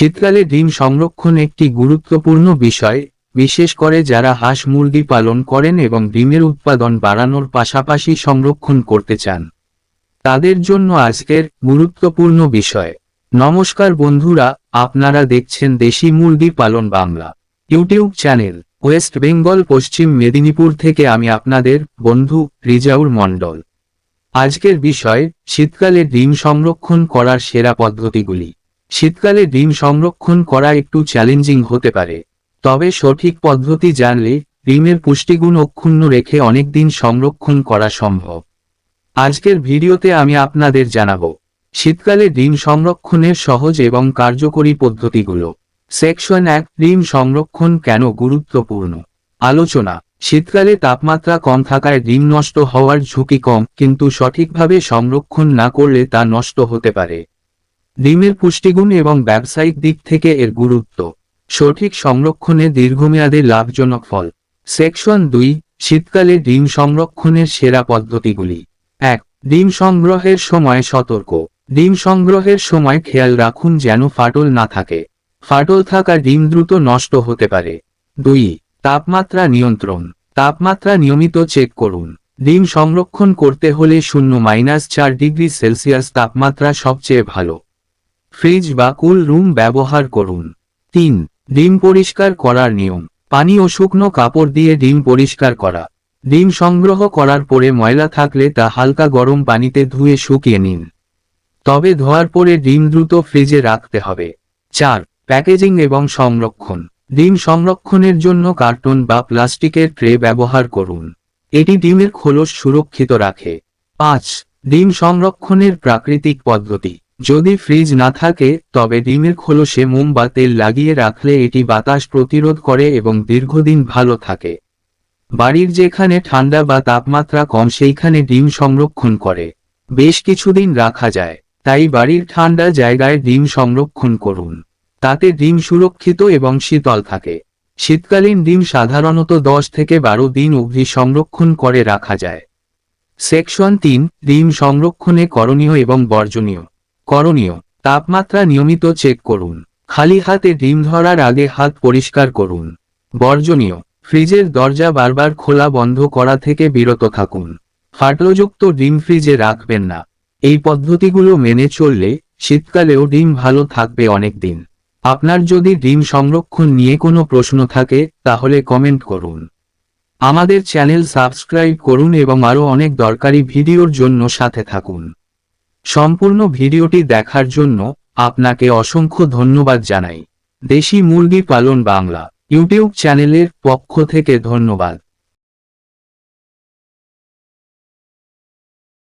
শীতকালে ডিম সংরক্ষণ একটি গুরুত্বপূর্ণ বিষয়, বিশেষ করে যারা হাঁস মুরগি পালন করেন এবং ডিমের উৎপাদন বাড়ানোর পাশাপাশি সংরক্ষণ করতে চান। তাদের জন্য আজকের গুরুত্বপূর্ণ বিষয়। নমস্কার বন্ধুরা, আপনারা দেখছেন দেশি মুরগি পালন Bangla YouTube channel, West Bengal, পশ্চিম মেদিনীপুর থেকে আমি আপনাদের বন্ধু রিজাউর মণ্ডল। আজকের বিষয়, শীতকালে ডিম সংরক্ষণ করার সেরা পদ্ধতিগুলি। শীতকালে ডিম সংরক্ষণ করা একটু চ্যালেঞ্জিং হতে পারে। তবে সঠিক পদ্ধতি জানলে ডিমের পুষ্টিগুণ অক্ষুণ্ণ রেখে অনেক দিন সংরক্ষণ করা সম্ভব। আজকের ভিডিওতে আমি আপনাদের জানাব, শীতকালে ডিম সংরক্ষণের সহজ এবং কার্যকরী পদ্ধতিগুলো। সেকশন এক, ডিম সংরক্ষণ কেন গুরুত্বপূর্ণ? আলোচনা, শীতকালে তাপমাত্রা কম থাকায় ডিম নষ্ট হওয়ার ঝুঁকি কম, কিন্তু সঠিকভাবে সংরক্ষণ না করলে তা নষ্ট হতে পারে। ডিমের পুষ্টিগুণ এবং ব্যবসায়িক দিক থেকে এর গুরুত্ব। সঠিক সংরক্ষণে দীর্ঘমেয়াদে লাভজনক ফল। সেকশন দুই, শীতকালে ডিম সংরক্ষণের সেরা পদ্ধতিগুলি। এক, ডিম সংগ্রহের সময় সতর্ক। ডিম সংগ্রহের সময় খেয়াল রাখুন যেন ফাটল না থাকে। ফাটল থাকা ডিম দ্রুত নষ্ট হতে পারে। দুই, তাপমাত্রা নিয়ন্ত্রণ। তাপমাত্রা নিয়মিত চেক করুন। ডিম সংরক্ষণ করতে হলে শূন্য মাইনাস চার ডিগ্রি সেলসিয়াস তাপমাত্রা সবচেয়ে ভালো। ফ্রিজ বা কুল রুম ব্যবহার করুন। তিন, ডিম পরিষ্কার করার নিয়ম। পানি ও শুকনো কাপড় দিয়ে ডিম পরিষ্কার করা। ডিম সংগ্রহ করার পরে ময়লা থাকলে তা হালকা গরম পানিতে ধুয়ে শুকিয়ে নিন। তবে ধোয়ার পরে ডিম দ্রুত ফ্রিজে রাখতে হবে। চার, প্যাকেজিং এবং সংরক্ষণ। ডিম সংরক্ষণের জন্য কার্টন বা প্লাস্টিকের ট্রে ব্যবহার করুন। এটি ডিমের খোলস সুরক্ষিত রাখে। পাঁচ, ডিম সংরক্ষণের প্রাকৃতিক পদ্ধতি। যদি ফ্রিজ না থাকে, তবে ডিমের খোলসে মোম বা তেল লাগিয়ে রাখলে এটি বাতাস প্রতিরোধ করে এবং দীর্ঘদিন ভালো থাকে। বাড়ির যেখানে ঠান্ডা বা তাপমাত্রা কম, সেইখানে ডিম সংরক্ষণ করে। বেশ কিছুদিন রাখা যায়। তাই বাড়ির ঠান্ডা জায়গায় ডিম সংরক্ষণ করুন। তাতে ডিম সুরক্ষিত এবং শীতল থাকে। শীতকালীন ডিম সাধারণত দশ থেকে বারো দিন অবধি সংরক্ষণ করে রাখা যায়। সেকশন তিন, ডিম সংরক্ষণে করণীয় এবং বর্জনীয়। করণীয়, তাপমাত্রা নিয়মিত চেক করুন। খালি হাতে ডিম ধরার আগে হাত পরিষ্কার করুন। বর্জনীয়, ফ্রিজের দরজা বারবার খোলা বন্ধ করা থেকে বিরত থাকুন। ফাটলযুক্ত ডিম ফ্রিজে রাখবেন না। এই পদ্ধতিগুলো মেনে চললে শীতকালেও ডিম ভালো থাকবে অনেক দিন আপনার যদি ডিম সংরক্ষণ নিয়ে কোনো প্রশ্ন থাকে, তাহলে কমেন্ট করুন। আমাদের চ্যানেল সাবস্ক্রাইব করুন এবং আরও অনেক দরকারি ভিডিওর জন্য সাথে থাকুন। সম্পূর্ণ ভিডিওটি দেখার জন্য আপনাকে অসংখ্য ধন্যবাদ জানাই। দেশি মুরগি পালন বাংলা, ইউটিউব চ্যানেলের পক্ষ থেকে ধন্যবাদ।